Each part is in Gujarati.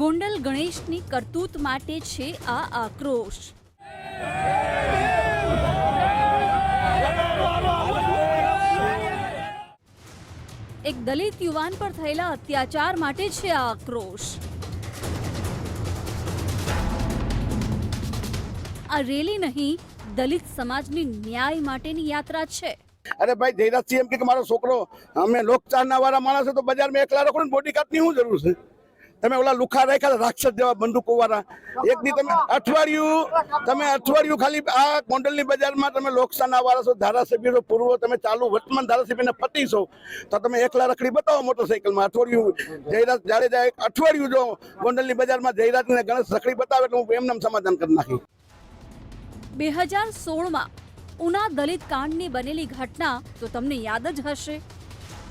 ગોંડલ ગણેશની કરતૂત માટે છે આ આક્રોશ. એક દલિત યુવાન પર થયેલા અત્યાચાર માટે છે આ આક્રોશ. આ રેલી નહીં, દલિત સમાજની ન્યાય માટેની યાત્રા છે. અરે ભાઈ જયરાજસિંહ એમ કે મારો છોકરો, અમે લોકચારના વાળા માણસ તો બજારમાં એકલા રાખો ને બોડી કાર્ડની શું જરૂર છે? તમે ઓલા લુખા રાખ્યા રાક્ષસ જેવા બંદૂકો વાળા એક દી તમે અઠવાડિયું તમે અઠવાડિયું ખાલી આ ગોંડલની બજારમાં તમે લોકસાના વાળા છો ધારાસભ્ય છો પૂર્વ તમે ચાલુ વર્તમાન ધારાસભ્યને પતિ છો તો તમે એકલા રખડી બતાવો મોટરસાઇકલમાં. અઠવાડિયું જયરાજ જાડેજા એક અઠવાડિયું જો ગોંડલની બજારમાં જયરાજ ને ગણેશ રખડી બતાવે તો હું એમને સમાધાન કરી નાખી બે હજાર સોળમાં ઉના દલિત કાંડની બનેલી ઘટના તો તમને યાદ જ હશે.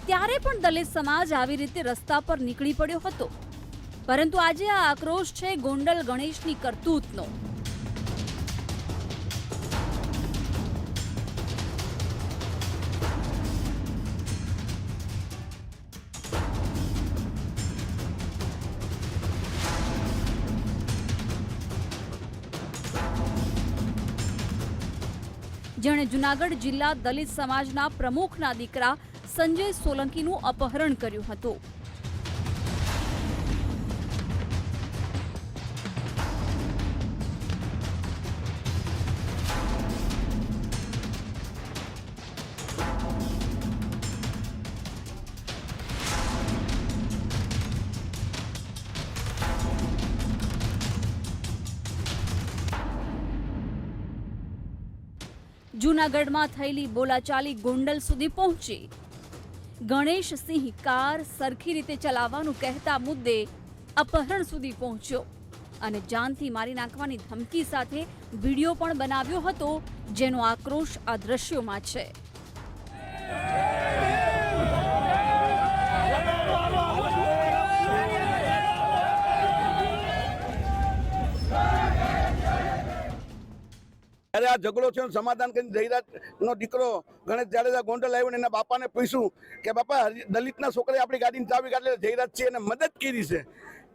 ત્યારે પણ દલિત સમાજ આવી રીતે રસ્તા પર નીકળી પડ્યો હતો. પરંતુ આજે આ આક્રોશ છે ગોંડલ ગણેશની કરતૂતનો. જેણે જુનાગઢ જિલ્લા દલિત સમાજના પ્રમુખના દીકરા સંજય સોલંકીનું અપહરણ કર્યું હતું. જૂનાગઢમાં થયેલી બોલાચાલી ગોંડલ સુધી પહોંચી. ગણેશ સિંહ કાર સરખી રીતે ચલાવવાનું કહેતા મુદ્દે અપહરણ સુધી પહોંચ્યો અને જાનથી મારી નાખવાની ધમકી સાથે વીડિયો પણ બનાવ્યો હતો, જેનો આક્રોશ આ દ્રશ્યોમાં છે. અરે આ ઝઘડો છે સમાધાન કરીને જયરાજ નો દીકરો ગણેશ જાડેજા ગોંડલ આવ્યો એના બાપાને પૂછ્યું કે બાપા, દલિતના છોકરાએ આપણી ગાડીની ચાવી કાઢી જયરાજ છે એને મદદ કરી છે.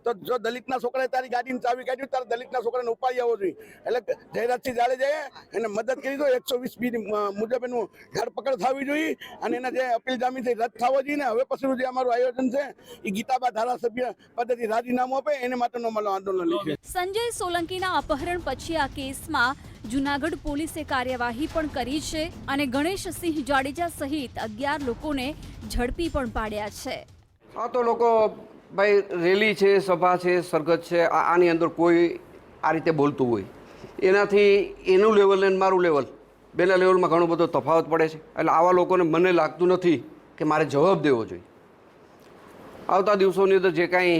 તો જો દલિતના છોકરાએ તારી ગાડીની ચાવી કાઢ્યું તારે દલિતના છોકરાને ઉપાડી આવવો જોઈએ. એટલે જયરાજસિંહ જાડેજાએ એને મદદ કરી દો એકસો વીસ બી મુજબ એનું ધરપકડ થવી જોઈએ અને એના જે અપીલ જામીનથી રદ થવો જોઈએ ને હવે પછીનું જે અમારું આયોજન છે એ ગીતાબા ધારાસભ્ય પદ્ધતિ રાજીનામું આપે, એને માટેનો અમારો આંદોલન સંજય સોલંકીના અપહરણ પછી આ કેસમાં જૂનાગઢ પોલીસે કાર્યવાહી પણ કરી છે અને ગણેશ સિંહ જાડેજા સહિત અગિયાર લોકોને ઝડપી પણ પાડ્યા છે. આ તો લોકો ભાઈ રેલી છે, સભા છે સરગત છે આની અંદર કોઈ આ રીતે બોલતું હોય. એનાથી એનું લેવલ ને મારું લેવલ બેના લેવલમાં ઘણો બધો તફાવત પડે છે. એટલે આવા લોકોને મને લાગતું નથી કે મારે જવાબ દેવો જોઈએ. આવતા દિવસોની અંદર જે કાંઈ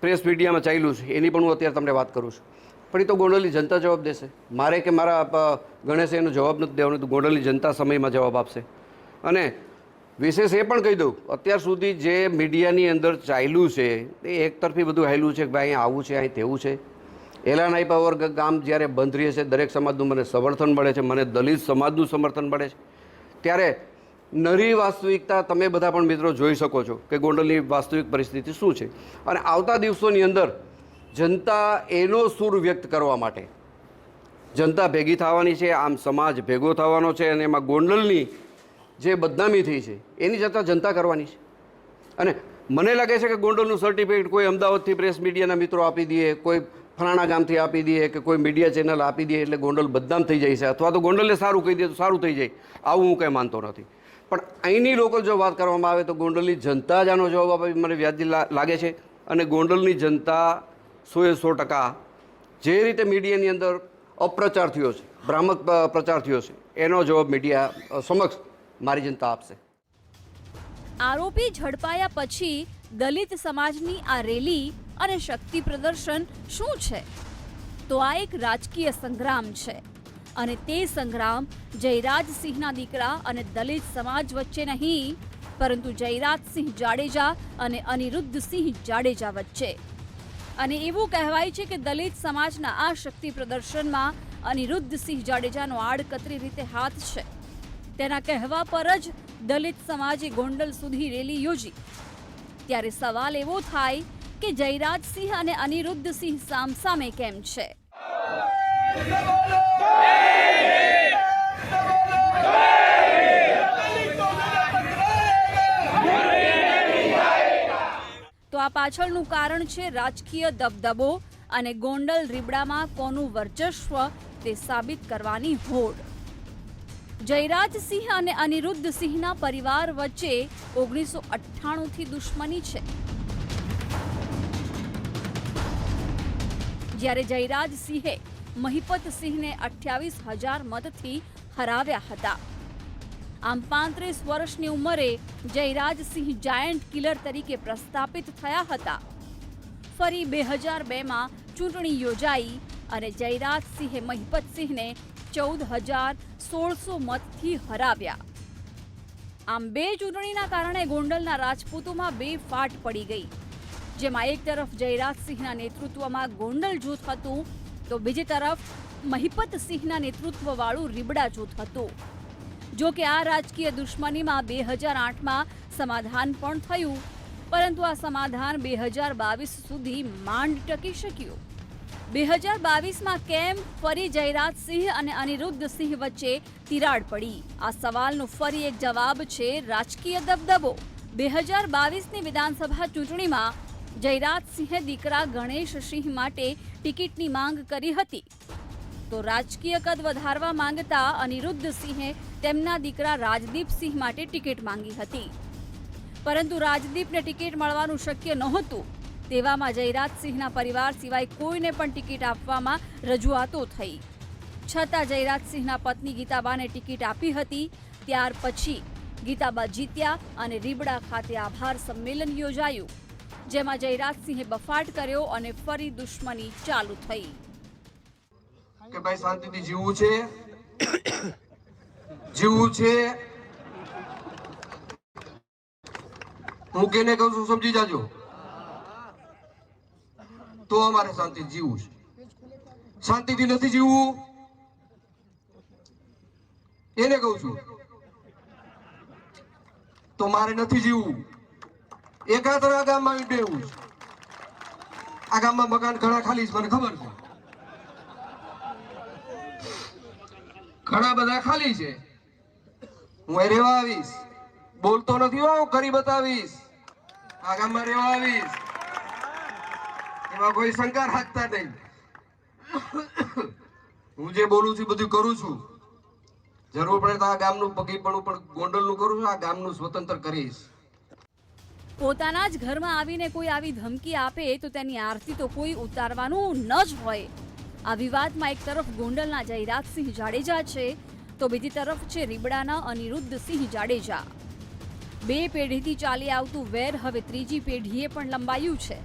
પ્રેસ મીડિયામાં ચાલ્યું છે, એની પણ હું અત્યારે તમને વાત કરું છું. પણ એ તો ગોંડલની જનતા જવાબ દેશે. મારે કે મારા ગણેશે એનો જવાબ નથી દેવાનો, તો ગોંડલની જનતા સમયમાં જવાબ આપશે. અને વિશેષ એ પણ કહી દઉં, અત્યાર સુધી જે મીડિયાની અંદર ચાલ્યું છે, એ એકતરફી બધું હાલ્યું છે કે ભાઈ અહીં આવું છે અહીં તેવું છે. એલાન આપ્યા વગર ગામ જ્યારે બંધ રહે છે, દરેક સમાજનું મને સમર્થન મળે છે, મને દલિત સમાજનું સમર્થન મળે છે. ત્યારે નરી વાસ્તવિકતા તમે બધા પણ મિત્રો જોઈ શકો છો કે ગોંડલની વાસ્તવિક પરિસ્થિતિ શું છે. અને આવતા દિવસોની અંદર જનતા એનો સૂર વ્યક્ત કરવા માટે. જનતા ભેગી થવાની છે, આમ સમાજ ભેગો થવાનો છે અને એમાં ગોંડલની જે બદનામી થઈ છે, એની જતા જનતા કરવાની છે. અને મને લાગે છે કે ગોંડલનું સર્ટિફિકેટ કોઈ અમદાવાદથી પ્રેસ મીડિયાના મિત્રો આપી દઈએ કોઈ ફલાણા ગામથી આપી દઈએ કે કોઈ મીડિયા ચેનલ આપી દઈએ એટલે ગોંડલ બદનામ થઈ જાય છે. અથવા તો ગોંડલને સારું કહી દે તો સારું થઈ જાય. આવું હું કંઈ માનતો નથી. પણ અહીંની લોકલ જો વાત કરવામાં આવે તો ગોંડલની જનતા જ આનો જવાબ આપે, મને વ્યાજી લાગે છે. અને ગોંડલની જનતા સોએ સો ટકા જે રીતે મીડિયાની અંદર અપ્રચાર થયો છે, ભ્રામક પ્રચાર થયો છે, એનો જવાબ મીડિયા સમક્ષ મારી જનતા આપશે. આરોપી ઝડપાયા પછી દલિત સમાજની આ રેલી અને શક્તિ પ્રદર્શન શું છે? તો આ એક રાજકીય સંગ્રામ છે અને તે સંગ્રામ જયરાજસિંહના દીકરા અને દલિત સમાજ વચ્ચે નહીં, પરંતુ જયરાજસિંહ જાડેજા અને અનિરુદ્ધસિંહ જાડેજા વચ્ચે. અને એવું કહેવાય છે કે દલિત સમાજના આ શક્તિ પ્રદર્શનમાં અનિરુદ્ધસિંહ જાડેજાનો આડકતરી રીતે હાથ છે. તેના કહેવા પર જ દલિત સમાજે ગોંડલ સુધી રેલી યોજી. ત્યારે સવાલ એવો થાય કે જયરાજસિંહ અને અનિરુદ્ધસિંહ સામસામે કેમ છે? આ પાછળનું કારણ છે રાજકીય દબદબો અને ગોંડલ રીબડામાં કોનું વર્ચસ્વ તે સાબિત કરવાની હોડ. જયરાજસિંહ અને અનિરુદ્ધસિંહના પરિવાર વચ્ચે ઓગણીસો અઠ્ઠાણુંથી દુશ્મની છે. જ્યારે જયરાજસિંહે મહિપતસિંહને અઠ્યાવીસ હજાર મતથી હરાવ્યા હતા. આમ પાંત્રીસ વર્ષની ઉંમરે જયરાજસિંહ જાયન્ટ કિલર તરીકે પ્રસ્થાપિત થયા હતા. ફરી બે હજાર બેમાં ચૂંટણી યોજાઈ અને જયરાજસિંહે મહિપતસિંહને ચૌદ હજાર સોળસો મતથી હરાવ્યા. આમ બે ચૂંટણીના કારણે ગોંડલના રાજપૂતોમાં બે ફાટ પડી ગઈ. જેમાં એક તરફ જયરાજસિંહના નેતૃત્વમાં ગોંડલ જૂથ હતું, તો બીજી તરફ મહિપતસિંહના નેતૃત્વવાળું રીબડા જૂથ હતું. જો કે આ રાજકીય દુશ્મનીમાં બે હજાર આઠમાં સમાધાન પણ થયું, પરંતુ આ સમાધાન બે હજાર બાવીસ સુધી માંડ ટકી શક્યું. બે હજાર બાવીસમાં કેમ ફરી જયરાજ સિંહ અને અનિરુદ્ધ સિંહ વચ્ચે તિરાડ પડી? આ સવાલનો ફરી એક જવાબ છે રાજકીય દબદબો. બે હજાર બાવીસની વિધાનસભા ચૂંટણીમાં જયરાજસિંહે દીકરા ગણેશ સિંહ માટે ટિકિટની માંગ કરી હતી. તો રાજકીય કદ વધારવા માંગતા અનિરુદ્ધસિંહે તેમના દીકરા રાજદીપસિંહ માટે ટિકિટ માંગી હતી. પરંતુ રાજદીપને ટિકિટ મળવાનું શક્ય નહોતું. તેવામાં જયરાજસિંહના પરિવાર સિવાય કોઈને પણ ટિકિટ આપવામાં રજૂઆતો થઈ. છતાં જયરાજસિંહના પત્ની ગીતાબાને ટિકિટ આપી હતી. ત્યાર પછી ગીતાબા જીત્યા અને રીબડા ખાતે આભાર સંમેલન યોજાયું, જેમાં જયરાજસિંહે બફાટ કર્યો અને ફરી દુશ્મની ચાલુ થઈ. કે ભાઈ શાંતિથી જીવવું છે? જીવવું છે? હું કેને કહું છું, સમજી જાજો. તો અમારે શાંતિ જીવવું છે. શાંતિથી નથી જીવવું? એને કહું છું. તો મારે નથી જીવવું. એકાત્ર આ ગામમાં છે. આ ગામમાં મકાન ઘણા ખાલી છે, મને ખબર છે. ઘણા બધા ખાલી છે. હું એ રહેવા આવીશ. બોલતો નથી હો કરી બતાવીશ. આ ગામમાં રહેવા આવીશ. એમાં કોઈ શંકા રાખતા નહીં. હું જે બોલું છું બધું કરું છું. જરૂર પડે તો આ ગામનું પગીપણું પણ ગોંડલનું કરું છું, આ ગામનું સ્વતંત્ર કરીશ. પોતાના જ ઘરમાં આવીને કોઈ આવી ધમકી આપે તો તેની આરતી તો કોઈ ઉતારવાનું ન જ હોય. આ વિવાદમાં એક તરફ ગોંડલના જયરાજસિંહ જાડેજા છે, તો બીજી તરફ છે રીબડાના અનિરુદ્ધસિંહ જાડેજા. બે પેઢીથી ચાલી આવતું વેર હવે ત્રીજી પેઢીએ પણ લંબાયું છે.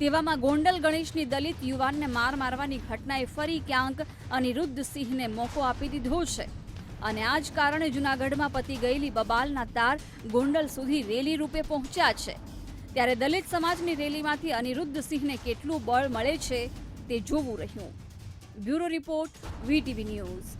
તેવામાં ગોંડલ ગણેશની દલિત યુવાનને માર મારવાની ઘટનાએ ફરી ક્યાંક અનિરુદ્ધસિંહને મોકો આપી દીધો છે. અને આ જ કારણે જૂનાગઢમાં પતી ગયેલી બબાલના તાર ગોંડલ સુધી રેલી રૂપે પહોંચ્યા છે. ત્યારે દલિત સમાજની રેલીમાંથી અનિરુદ્ધસિંહને કેટલું બળ મળે છે, તે જોવું રહ્યું. Bureau report VTV news